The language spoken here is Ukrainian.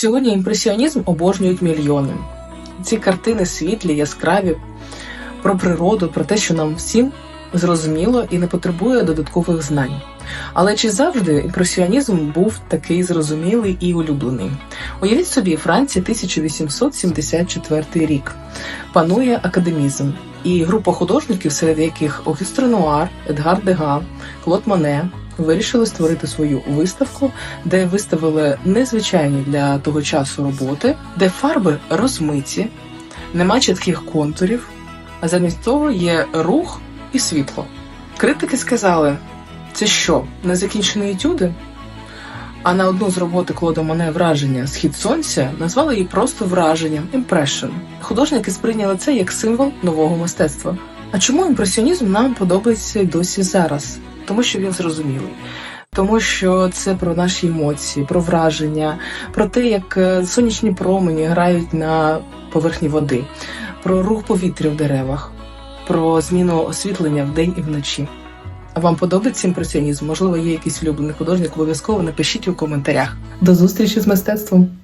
Сьогодні імпресіонізм обожнюють мільйони. Ці картини світлі, яскраві, про природу, про те, що нам всім зрозуміло і не потребує додаткових знань. Але чи завжди імпресіонізм був такий зрозумілий і улюблений? Уявіть собі, Франція 1874 рік. Панує академізм, і група художників, серед яких Огюст Ренуар, Едгар Дега, Клод Моне, вирішили створити свою виставку, де виставили незвичайні для того часу роботи, де фарби розмиті, нема чітких контурів, а замість того є рух і світло. Критики сказали: це що, незакінчені етюди? А на одну з роботи Клода Моне враження Схід сонця назвали її просто враженням impression. Художники сприйняли це як символ нового мистецтва. А чому імпресіонізм нам подобається досі зараз? Тому що він зрозумілий. Тому що це про наші емоції, про враження, про те, як е, сонячні промені грають на поверхні води, про рух повітря в деревах, про зміну освітлення вдень і вночі. А вам подобається імпресіонізм? Можливо, є якийсь улюблений художник? Обов'язково напишіть у коментарях. До зустрічі з мистецтвом!